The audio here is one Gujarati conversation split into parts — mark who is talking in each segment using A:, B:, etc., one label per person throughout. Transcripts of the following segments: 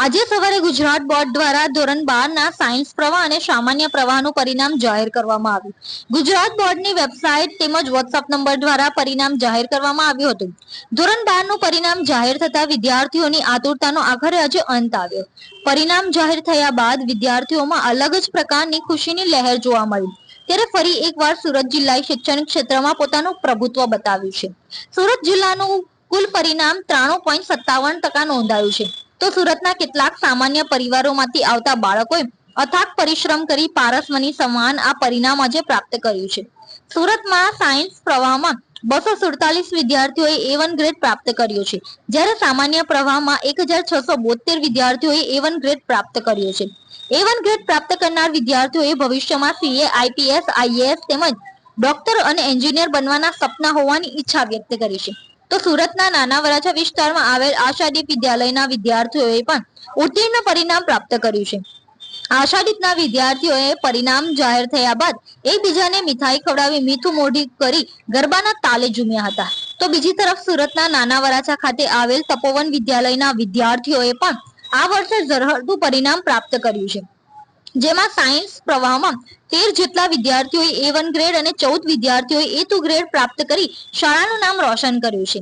A: આજે સવારે ગુજરાત બોર્ડ દ્વારા ધોરણ બાર ના સાયન્સ પ્રવાહ અને સામાન્ય પ્રવાહનું પરિણામ જાહેર કરવામાં આવ્યું. ગુજરાત બોર્ડની વેબસાઇટ તેમજ વોટ્સઅપ નંબર દ્વારા પરિણામ જાહેર કરવામાં આવ્યું હતું. ધોરણ બારનું પરિણામ જાહેર થતા વિદ્યાર્થીઓની આતુરતાનો આખરે આજે અંત આવ્યો. પરિણામ જાહેર થયા બાદ વિદ્યાર્થીઓમાં અલગ જ પ્રકારની ખુશીની લહેર જોવા મળી. ત્યારે ફરી એકવાર સુરત જિલ્લાએ શૈક્ષણિક ક્ષેત્રમાં પોતાનું પ્રભુત્વ બતાવ્યું છે. સુરત જિલ્લાનું કુલ પરિણામ ત્રાણું પોઈન્ટ સત્તાવન ટકા નોંધાયું છે. તો સુરતના કેટલાક સામાન્ય પરિવારોમાંથી આવતા બાળકોએ અથાક પરિશ્રમ કરી પારસમની સમાન આ પરિણામ આજે પ્રાપ્ત કર્યું છે. સુરતમાં સાયન્સ પ્રવાહમાં બસો સુડતાલીસ વિદ્યાર્થીઓએ એ વન ગ્રેડ પ્રાપ્ત કર્યો છે. જ્યારે સામાન્ય પ્રવાહમાં એક હજાર છસો બોતેર વિદ્યાર્થીઓએ એ વન ગ્રેડ પ્રાપ્ત કર્યો છે. એ વન ગ્રેડ પ્રાપ્ત કરનાર વિદ્યાર્થીઓએ ભવિષ્યમાં સીએ આઈપીએસ આઈએએસ તેમજ ડોક્ટર અને એન્જિનિયર બનવાના સપના હોવાની ઈચ્છા વ્યક્ત કરી છે. તો સુરતના નાના વરાછા વિસ્તારમાં આવેલ આશાદીપ વિદ્યાલયના વિદ્યાર્થીઓએ પણ ઉત્તીર્ણ પરિણામ પ્રાપ્ત કર્યું છે. આશાદીપના વિદ્યાર્થીઓએ પરિણામ જાહેર થયા બાદ એકબીજાને મીઠાઈ ખવડાવી, મીઠું મોઢી કરી ગરબાના તાલે ઝૂમ્યા હતા. તો બીજી તરફ સુરતના નાના વરાછા ખાતે આવેલ તપોવન વિદ્યાલયના વિદ્યાર્થીઓએ પણ આ વર્ષે ઝરહરતું પરિણામ પ્રાપ્ત કર્યું છે. જેમાં સાયન્સ પ્રવાહમાં તેર જેટલા વિદ્યાર્થીઓએ એ વન ગ્રેડ અને ચૌદ વિદ્યાર્થીઓએ એ ટુ ગ્રેડ પ્રાપ્ત કરી શાળાનું નામ રોશન કર્યું છે.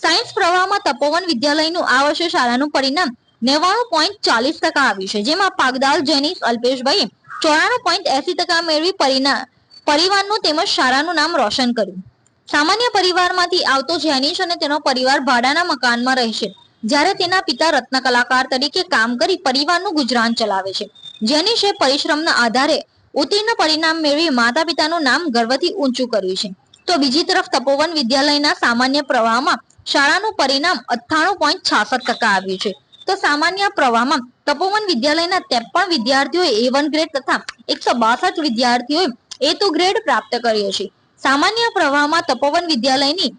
A: સાયન્સ પ્રવાહમાં તપોવન વિદ્યાલયનું આ વર્ષે શાળાનું પરિણામ નેવાણું પોઈન્ટ ચાલીસ ટકા આવ્યું છે, જેમાં પાગદાલ, જેનિસ, અલ્પેશભાઈએ ચોરાણું પોઈન્ટ એસી ટકા મેળવી પરિણામ પરિવારનું તેમજ શાળાનું નામ રોશન કર્યું. સામાન્ય પરિવારમાંથી આવતો જેનિશ અને તેનો પરિવાર ભાડાના મકાનમાં રહેશે. જ્યારે તેના પિતા રત્ન કલાકાર તરીકે કામ કરી પરિવારનું ગુજરાન ચલાવે છે જેનિશે પરિશ્રમના આધારે ઉત્તીર્ણ પરિણામ મેળવી માતા પિતાનું નામ ગર્વથી ઊંચું કર્યું છે. તો બીજી તરફ તપોવન વિદ્યાલયના સામાન્ય પ્રવાહમાં શાળાનું પરિણામ અઠ્ઠાણું પોઈન્ટ છાસઠ ટકા આવ્યું છે. તો સામાન્ય પ્રવાહમાં તપોવન વિદ્યાલયના ત્રેપન વિદ્યાર્થીઓએ એ વન ગ્રેડ તથા એકસો બાસઠ વિદ્યાર્થીઓએ એ ટુ ગ્રેડ પ્રાપ્ત કર્યો છે. સામાન્ય પ્રવાહમાં તપોવન વિદ્યાલયની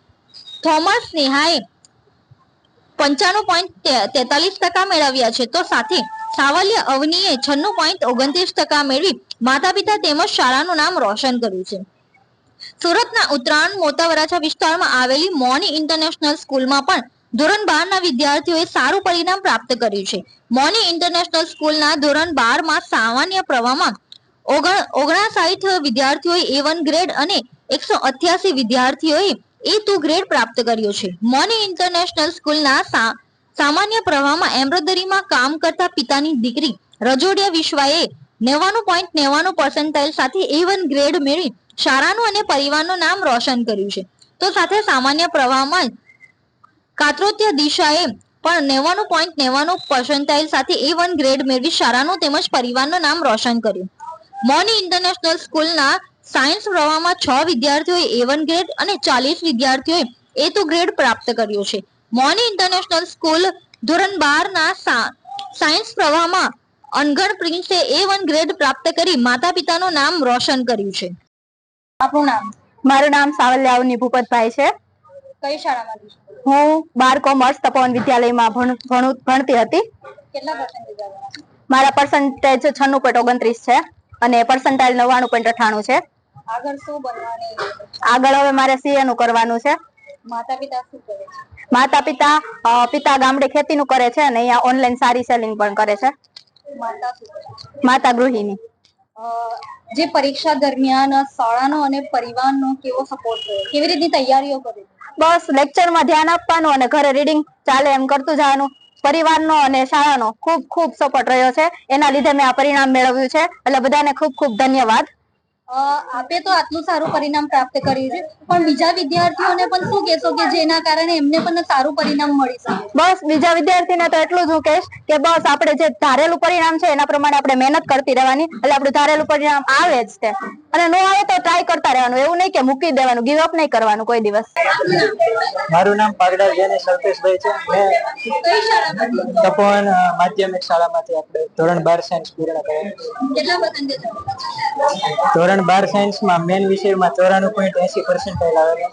A: થોમસ સ્નેહાએ પંચાણું પોઈન્ટ તેતાલીસ ટકા મેળવ્યા છે. તો સાથે સાવલ્ય અવનીએ છન્નું પોઈન્ટ ઓગણત્રીસ ટકા મેળવી માતા પિતા તેમજ શાળાનું નામ રોશન કર્યું છે. સુરતના ઉત્તરાયણ મોટા વરાછા વિસ્તારમાં આવેલી મોની ઇન્ટરનેશનલ સ્કૂલમાં પણ ધોરણ બાર ના વિદ્યાર્થીઓએ સારું પરિણામ પ્રાપ્ત કર્યું છે. મોની ઇન્ટરનેશનલ સ્કૂલના ધોરણ બારમાં સામાન્ય પ્રવાહમાં ઓગણ, ઓગણસાઠ વિદ્યાર્થીઓએ એ વન ગ્રેડ અને એકસો અઠ્યાસી વિદ્યાર્થીઓએ એ ટુ ગ્રેડ પ્રાપ્ત કર્યો છે. મોની ઇન્ટરનેશનલ સ્કૂલના સામાન્ય પ્રવાહમાં એમ્બ્રોઇડરીમાં કામ કરતા પિતાની દીકરી રજોડિયા વિશ્વાએ નેવાનું પોઈન્ટ નેવાનું પર્સન્ટાઇલ સાથે એ વન ગ્રેડ મેળવી શાળાનું અને પરિવારનું નામ રોશન કર્યું છે. તો સાથે સામાન્ય પ્રવાહમાં કાત્રોત્ય દિશાએ પણ નેવાનું પોઈન્ટ નેવાનું પર્સન્ટાઇલ સાથે એ વન ગ્રેડ મેળવી શાળાનું તેમજ પરિવારનું નામ રોશન કર્યું. મોની ઇન્ટરનેશનલ સ્કૂલના સાયન્સ પ્રવાહમાં છ વિદ્યાર્થીઓએ એ વન ગ્રેડ અને ચાલીસ વિદ્યાર્થીઓએ એ ટુ ગ્રેડ પ્રાપ્ત કર્યો છે. મોની ઇન્ટરનેશનલ સ્કૂલ ધોરણ બાર ના સાયન્સ પ્રવાહમાં અનગઢ પ્રિન્સે એ વન ગ્રેડ પ્રાપ્ત કરી માતા પિતાનું નામ રોશન કર્યું છે. આપણું નામ?
B: મારું નામ સાવલ્યાવની ભૂપતભાઈ છે.
A: કઈ શાળામાં
B: હું બાર કોમર્સ તપોવન વિદ્યાલયમાં ભણ- ભણતી હતી.
A: કેટલા પર્સન્ટેજ
B: મારા પર્સન્ટેજ છન્નું પોઈન્ટ ઓગણત્રીસ છે. અને પર્સન્ટાઇલ નવ્વાણું પોઈન્ટ અઠાણું છે.
A: આગળ શું બનવાની?
B: આગળ હવે મારે સીએ નું કરવાનું છે.
A: માતા પિતા શું કરે છે?
B: માતા પિતા ગામડે ખેતીનું કરે છે અને અહીંયા ઓનલાઈન સારી સેલિંગ પણ કરે છે.
A: માતા શું કરે છે?
B: માતા ગૃહિણી.
A: જે પરીક્ષા દરમિયાન શાળાનો અને પરિવારનો કેવો સપોર્ટ થયો કેવી રીતની તૈયારીઓ કરી?
B: બસ લેક્ચરમાં ધ્યાન આપવાનું અને ઘરે રીડિંગ ચાલે એમ કરતું જવાનું. પરિવારનો અને શાળાનો ખૂબ ખૂબ સપોર્ટ રહ્યો છે. એના લીધે મેં આ પરિણામ મેળવ્યું છે. એટલે બધાને ખૂબ ખૂબ ધન્યવાદ.
A: આપે તો આટલું સારું પરિણામ પ્રાપ્ત કર્યું છે. પણ બીજા વિદ્યાર્થીઓને પણ શું કહેશો કે જેના કારણે એમને પણ સારું પરિણામ મળી શકે?
B: બસ બીજા વિદ્યાર્થીને તો એટલું જ હું કહીશ કે બસ આપણે જે ધારેલું પરિણામ છે એના પ્રમાણે આપણે મહેનત કરતી રહેવાની. એટલે આપણું ધારેલું પરિણામ આવે જ તે. અને નો આવે તો ટ્રાય કરતા રહેવાનું. એવું નહીં કે મૂકી દેવાનું ગીવ અપ નહીં કરવાનું કોઈ દિવસ.
C: મારું નામ પાગડા જેને સલ્પેશભાઈ છે. મેં તપોવન માધ્યમિક શાળામાંથી આપણે ધોરણ બાર સાયન્સ પૂર્ણ
A: કર્યું.
C: ધોરણ બાર સાયન્સમાં મેન વિષયમાં ચોરાણું પોઈન્ટ એસી પર્સન્ટાઇલ આવેલા.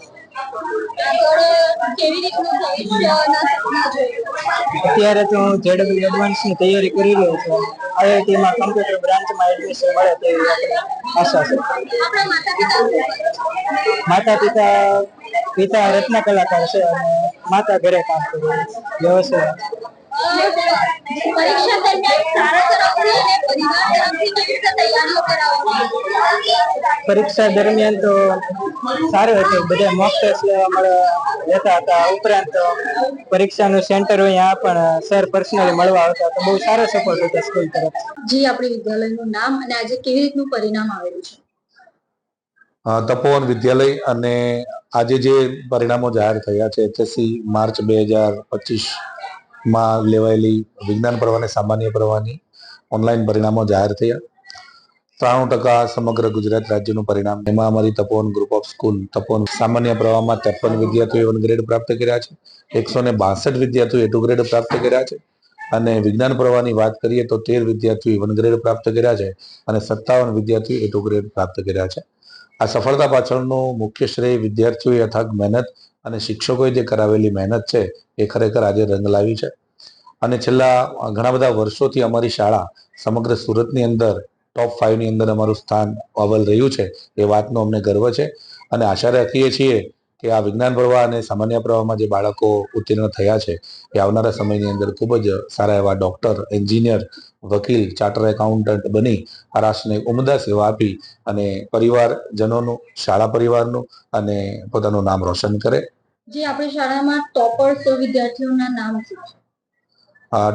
C: અત્યારે તો હું જેડબલ્યુ એડવાન્સની તૈયારી કરી રહ્યો છું. આઈઆઈટીમાં કમ્પ્યુટર બ્રાન્ચમાં એડમિશન મળે તેવી આશા છે.
A: માતા પિતા
C: પિતા રત્ન કલાકાર છે અને માતા ઘરે કામ કરે વ્યવસાય.
D: પરીક્ષા દરમિયાન સારા તરફથી અને પરિવાર તરફથી
C: પરીક્ષા દરમિયાન તો સારું હતું. બધા મોક ટેસ્ટ લેવા મળે હતા. ઉપરાંત પરીક્ષાનું સેન્ટર હોય પણ સર પર્સનલી મળવા આવતા તો બહુ સારો સપોર્ટ હતો સ્કૂલ તરફ.
D: જી આપણી વિદ્યાલયનું નામ અને આજે કેવી રીતનું પરિણામ આવેલું છે?
E: અ, તપોવન વિદ્યાલય અને આજે જે પરિણામો જાહેર થયા છે એચએસસી માર્ચ બે હજાર પચીસમાં લેવાયેલી વિજ્ઞાન પ્રવાહ અને સામાન્ય પ્રવાહની ઓનલાઈન પરિણામો જાહેર થયા. ત્રાણું ટકા સમગ્ર ગુજરાત રાજ્યનું પરિણામ. એમાં અમારી Tapovan group of school Tapovan સામાન્ય પ્રવાહમાં ત્રેપન વિદ્યાર્થીઓએ વન ગ્રેડ પ્રાપ્ત કર્યા છે. એકસો ને બાસઠ વિદ્યાર્થીઓએ ટુ ગ્રેડ પ્રાપ્ત કર્યા છે. અને વિજ્ઞાન પ્રવાહની વાત કરીએ તો તેર વિદ્યાર્થીઓ વન ગ્રેડ પ્રાપ્ત કર્યા છે અને સત્તાવન વિદ્યાર્થીઓ ટુ ગ્રેડ પ્રાપ્ત કર્યા છે. આ સફળતા પાછળનું મુખ્ય શ્રેય વિદ્યાર્થીઓએ અથાગ મહેનત અને શિક્ષકોએ જે કરાવેલી મહેનત છે એ ખરેખર આજે રંગ લાવી છે. અને છેલ્લા ઘણા બધા વર્ષોથી અમારી શાળા સમગ્ર સુરતની અંદર ટોપ ફાઈવની અંદર અમારું સ્થાન અવલ રહ્યું છે. એ વાતનો અમને ગર્વ છે. અને આશા રાખીએ છીએ કે આ વિજ્ઞાન પ્રવાહ અને સામાન્ય પ્રવાહમાં જે બાળકો ઉત્તીર્ણ થયા છે એ આવનારા સમયની અંદર ખૂબ જ સારા એવા ડૉક્ટર એન્જિનિયર વકીલ ચાર્ટર એકાઉન્ટન્ટ બની આ રાષ્ટ્રને ઉમદા સેવા આપી અને પરિવારજનોનું શાળા પરિવારનું અને પોતાનું નામ રોશન કરે.
D: જે આપણી શાળામાં ટોપર્સ વિદ્યાર્થીઓના નામ છે.
E: આ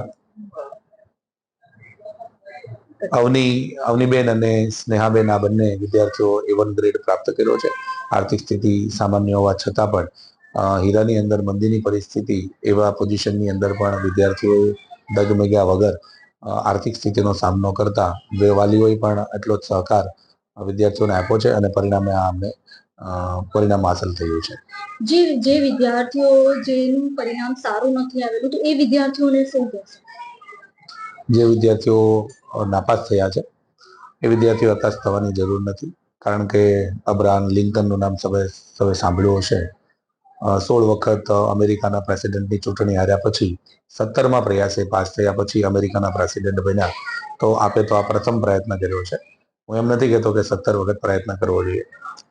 E: અવની, અવનીબેન અને સ્નેહાબેન આ બંને વિદ્યાર્થીઓ એ વન ગ્રેડ પ્રાપ્ત કર્યો છે. આર્થિક સ્થિતિ સામાન્ય હોવા છતાં પણ હીરાની અંદર મંદીની પરિસ્થિતિ એવા પોઝિશનની અંદર પણ વિદ્યાર્થીઓ ડગમગ્યા વગર આર્થિક સ્થિતિનો સામનો કરતા વાલીઓએ પણ એટલો જ સહકાર વિદ્યાર્થીઓને આપ્યો છે અને પરિણામે આ અમને પરિણામ હાંસલ થયું છે.
D: જે જે વિદ્યાર્થીઓ જેનું પરિણામ સારું નથી આવેલું, તો એ વિદ્યાર્થીઓને શું કહેશો?
E: જે વિદ્યાર્થીઓ નાપાસ થયા છે, એ વિદ્યાર્થીઓ હતાશ થવાની જરૂર નથી. કારણ કે અબ્રાહમ લિંકનનું નામ સૌએ સૌએ સાંભળ્યું હશે. સોળ વખત અમેરિકાના પ્રેસિડેન્ટની ચૂંટણી હાર્યા પછી સત્તરમાં પ્રયાસે પાસ થયા પછી અમેરિકાના પ્રેસિડેન્ટ બન્યા. તો આપે તો આ પ્રથમ પ્રયત્ન કર્યો છે. હું એમ નથી કહેતો કે સત્તર વખત પ્રયત્ન કરવો જોઈએ.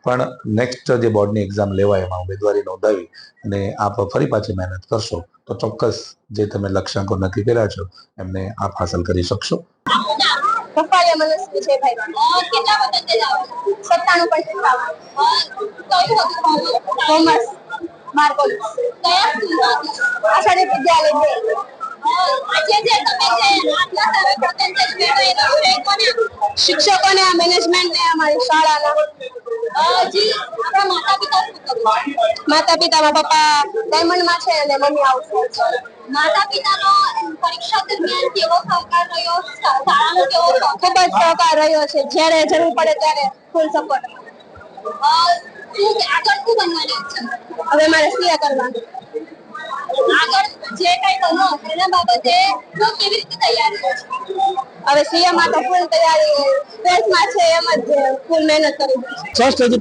E: પણ નેક્સ્ટ જે બોર્ડની એક્ઝામ લેવાય એમાં ઉમેદવારી નોંધાવી અને આપ ફરી પાછી મહેનત કરશો. તો ચોક્કસ જે તમે લક્ષ્યાંકો નક્કી કર્યા છો એમને આપ હાંસલ કરી શકશો.
F: કોમર્સ માર્કો
D: કયા
F: આષાઢી વિદ્યાલય શિક્ષકોને આ મેનેજમેન્ટ ને અમારી શાળાના.
D: જી આપણા માતા પિતા શું
F: માતા પપ્પા ડાયમંડમાં છે અને મમ્મી હાઉસ
D: માતા પિતાનો પરીક્ષા દરમિયાન કેવો સહકાર રહ્યો? શાળાનો કેવો
F: ખૂબ જ સહકાર રહ્યો છે. જ્યારે જરૂર પડે ત્યારે ફૂલ સપોર્ટ
D: આગળ શું બનવાની ઈચ્છા
F: હવે મારે સીએ કરવાનું.
D: આગળ જે કઈ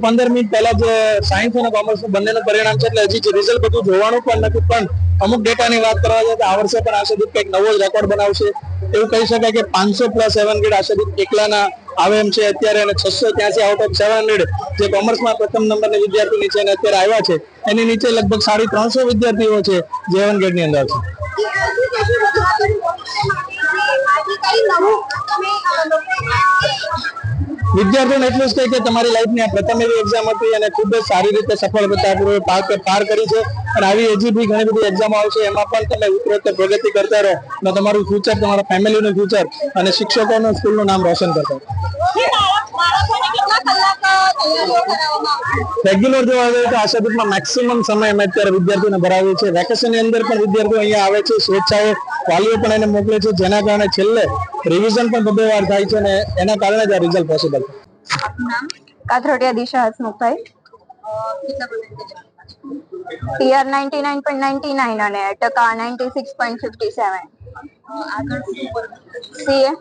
G: પંદર મિનિટ પહેલા જે સાયન્સ અને કોમર્સ બંનેનું પરિણામ છે, એટલે હજી રિઝલ્ટ બધું જોવાનું પણ નથી, પણ અમુક ડેટાની વાત કરવા જાય તો આ વર્ષે પણ આશાદીપ કંઈક નવો જ રેકોર્ડ બનાવશે. એવું કહી શકાય કે પાંચસો પ્લસ સેવન ગ્રેડ આશાદીપ એકલાના આવે એમ છે અત્યારે અને છસો ત્યાંસી આઉટ ઓફ સેવન હંડ્રેડ જે કોમર્સમાં પ્રથમ નંબરની વિદ્યાર્થી નીચે અને અત્યારે આવ્યા છે. એની નીચે લગભગ સાડી ત્રણસો વિદ્યાર્થીઓ છે જે એવન ગ્રેડની અંદર. છે વિદ્યાર્થીઓને એટલું જ કહે કે તમારી લાઈફની આ પ્રથમ એવી એક્ઝામ હતી અને ખૂબ જ સારી રીતે સફળતાપૂર્વક પાર પાર કરી છે. અને આવી હજી બી ઘણી બધી એક્ઝામો આવશે. એમાં પણ તમે ઉત્તરોત્તર પ્રગતિ કરતા રહો. અને તમારું ફ્યુચર તમારા ફેમિલીનું ફ્યુચર અને શિક્ષકોનું સ્કૂલનું નામ રોશન કરતા રહો. રેગ્યુલર જોવા જઈએ તો આશાદીપમાં મેક્સિમમ સમય અમે અત્યારે વિદ્યાર્થીઓને ભરાવીએ છીએ. વેકેશનની અંદર પણ વિદ્યાર્થીઓ અહીંયા આવે છે સ્વેચ્છાએ વાલીઓ પણ એને મોકલે છે. જેના કારણે છેલ્લે રિવિઝન પણ બબે વાર થાય છે અને એના કારણે જ આ result possible
F: Kathrotiya Disha Hasmukhbhai? TR ninety nine point ninety nine અને ટકા ninety six point fifty seven? CA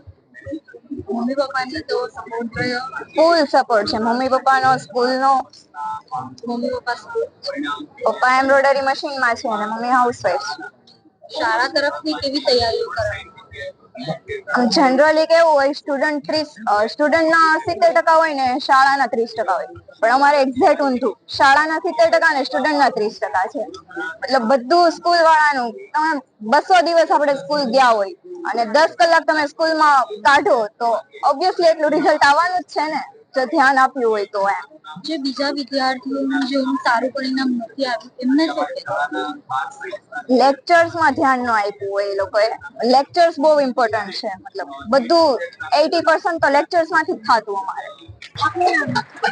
D: mummy પપ્પાની તો સપોર્ટ રહ્યો?
F: ફૂલ સપોર્ટ છે. મમ્મી પપ્પાનો સ્કૂલનો
D: મમ્મી પપ્પા
F: પપ્પા એમ્બ્રોઇડરી મશીનમાં છે અને મમ્મી હાઉસવાઈફ છે.
D: શાળા તરફથી કેવી તૈયારીઓ કરવાની
B: જનરલી કેવું હોય સ્ટુડન્ટ ત્રીસ સ્ટુડન્ટના સિત્તેર ટકા હોય ને શાળાના ત્રીસ ટકા હોય. પણ અમારે એક્ઝેક્ટ ઊંધું. શાળાના સિત્તેર ટકા ને સ્ટુડન્ટના ત્રીસ ટકા છે. મતલબ બધું સ્કૂલ વાળાનું, તમે બસો દિવસ આપણે સ્કૂલ ગયા હોય અને દસ કલાક તમે સ્કૂલમાં કાઢો, તો ઓબ્વિયસલી એટલું રિઝલ્ટ આવવાનું જ છે ને. ધ્યાન આપ્યું હોય તો એમ.
A: જે બીજા વિદ્યાર્થીઓનું જે સારું પરિણામ નથી આવ્યું એમને શું?
B: લેક્ચર્સમાં ધ્યાન ન આપ્યું હોય એ લોકોએ. લેક્ચર્સ બહુ ઇમ્પોર્ટન્ટ છે મતલબ બધું એટી પર્સન્ટ તો લેક્ચર્સમાંથી જ થતું અમારે.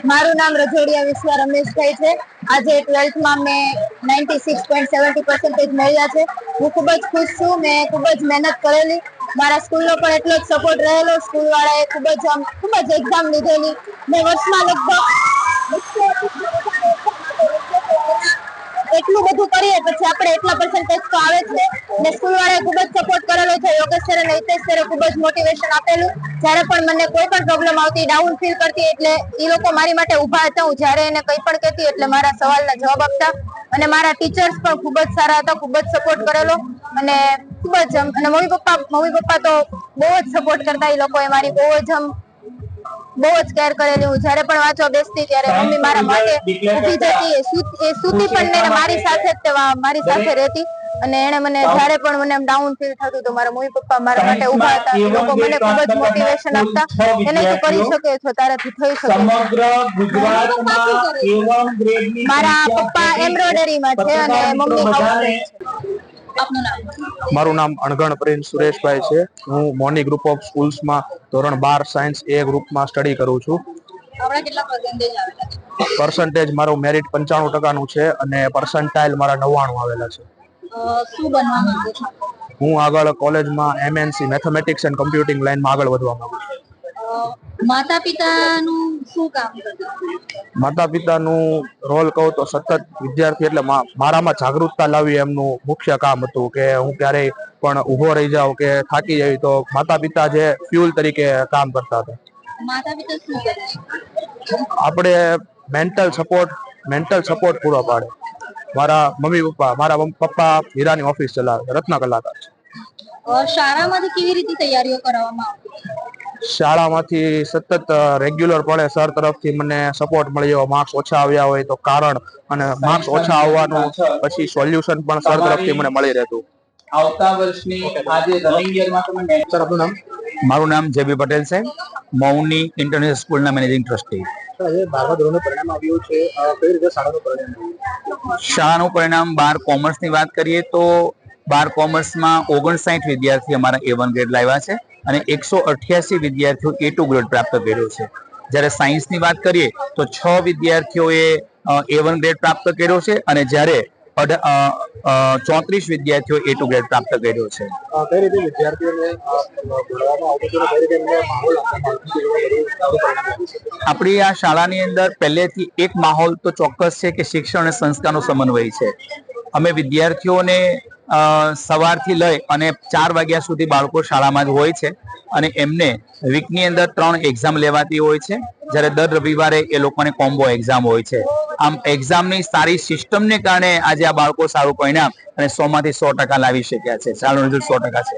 B: મારું નામ રજોડિયા વિશ્વા રમેશભાઈ છે. આજે ટ્વેલ્થમાં મેં ninety six point seventy percentage મેળવ્યા છે. હું ખૂબ જ ખુશ છું મેં ખૂબ જ મહેનત કરેલી. મારા સ્કૂલનો પણ એટલો જ સપોર્ટ રહેલો. સ્કૂલ વાળાએ ખૂબ જ આમ, ખૂબ જ એક્ઝામ લીધેલી. મેં વર્ષમાં લગભગ એટલું બધું કરીએ પછી આપણે એટલા પર્સન્ટેજ તો આવે છે ને. સ્કૂલ વાળાએ ખૂબ જ સપોર્ટ કરેલો છે. યોગેશ સર અને હિતેશ સરે ખૂબ જ મોટિવેશન આપેલું. જ્યારે પણ મને કોઈ પણ પ્રોબ્લેમ આવતી ડાઉન ફીલ કરતી એટલે એ લોકો મારી માટે ઊભા હતા. હું જ્યારે એને કંઈ પણ કહેતી એટલે મારા સવાલના જવાબ આપતા. અને મારા ટીચર્સ પણ ખૂબ જ સારા હતા, ખૂબ જ સપોર્ટ કરેલો. અને ખૂબ જ આમ- અને મમ્મી પપ્પા મમ્મી પપ્પા તો બહુ જ સપોર્ટ કરતા એ લોકોએ મારી બહુ જ આમ બહુ જ કેર કરેલી હું. જ્યારે પણ વાંચવા બેસતી ત્યારે મમ્મી મારા માટે ઊભી જતી. એ સૂત- પણ નહીં મારી સાથે જ મારી સાથે રહેતી. અને એને મને જ્યારે પણ મને ડાઉન ફીલ થતું તો મારા મમ્મી પપ્પા મારા માટે ઊભા હતા. લોકો મને ખૂબ જ મોટિવેશન આપતા. એને તું કરી શકે છો તારાથી થઈ શકે.
G: સમગ્ર ગુજરાતમાં A1 ગ્રેડની
B: મારા પપ્પા એમ્બ્રોઇડરીમાં છે અને મમ્મી હાઉસ છે.
A: આપનું નામ?
H: મારું નામ અણગણ પ્રિન્સ સુરેશભાઈ છે. હું મોની ગ્રુપ ઓફ સ્કૂલ્સમાં ધોરણ બાર સાયન્સ એ ગ્રુપમાં સ્ટડી કરું છું.
A: પર્સન્ટેજ
H: મારું મેરિટ પંચાણું ટકાનું છે અને પર્સન્ટાઇલ મારા નવ્વાણું આવેલા છો. હું આગળ કોલેજમાં એમએનસી મેથેમેટિક્સ એન્ડ કમ્પ્યુટિંગ લાઈનમાં આગળ વધવા માંગુ છું.
A: માતા પિતાનું
H: માતા પિતાનું રોલ કહું તો સતત વિદ્યાર્થી એટલે મારામાં જાગૃતતા લાવી એમનું મુખ્ય કામ હતું કે હું ક્યારેય પણ ઊભો રહી જાઉં કે થાકી જાય તો માતા પિતા જે ફ્યુલ તરીકે કામ કરતા હતા. આપણે મેન્ટલ સપોર્ટ મેન્ટલ સપોર્ટ પૂરો પાડે. મારા મમ્મી પપ્પા મારા પપ્પા હીરાની ઓફિસ ચલાવે રત્ન કલાકાર
A: શાળામાંથી કેવી રીતે તૈયારીઓ કરવામાં
H: શાળામાંથી સતત રેગ્યુલર પડે સર તરફથી મને સપોર્ટ મળ્યો માર્ક્સ ઓછા આવ્યા હોય તો કારણ અને માર્ક્સ ઓછા આવવાનું પછી સોલ્યુશન પણ સર તરફથી મને મળી રહેતું.
G: આવતા વર્ષની આજે રનિંગ યરમાં તમે
H: સર આપનું નામ?
I: મારું નામ જેબી પટેલ છે. મૌની ઇન્ટરનેશનલ સ્કૂલના મેનેજિંગ ટ્રસ્ટી
H: પરિણામ આવ્યું છે. કઈ રીતે શાળાનું પરિણામ
I: શાળાનું પરિણામ બાર કોમર્સની વાત કરીએ તો બાર કોમર્સમાં ઓગણસાઠ વિદ્યાર્થી અમારા એ વન ગ્રેડ લાવ્યા છે. અને એકસો અઠ્યાસી વિદ્યાર્થીઓ એ ટુ ગ્રેડ પ્રાપ્ત કર્યો છે. જ્યારે સાયન્સની વાત કરીએ તો છ વિદ્યાર્થીઓએ એ વન ગ્રેડ પ્રાપ્ત કર્યો છે અને જ્યારે ચોત્રીસ વિદ્યાર્થીઓ એ ટુ ગ્રેડ પ્રાપ્ત કર્યો છે. આપણી આ શાળાની અંદર પહેલેથી એક માહોલ તો ચોક્કસ છે કે શિક્ષણ અને સંસ્કારનો સમન્વય છે. અમે વિદ્યાર્થીઓને સવારથી લઈ અને ચાર વાગ્યા સુધી બાળકો શાળામાં જ હોય છે અને એમને વીકની અંદર ત્રણ એક્ઝામ લેવાતી હોય છે. જ્યારે દર રવિવારે એ લોકોને કોમ્બો એક્ઝામ હોય છે. આમ એક્ઝામની સારી સિસ્ટમને કારણે આજે આ બાળકો સારું પરિણામ અને સો માંથી સો ટકા લાવી શક્યા છે. સારું રિઝલ્ટ સો ટકા છે.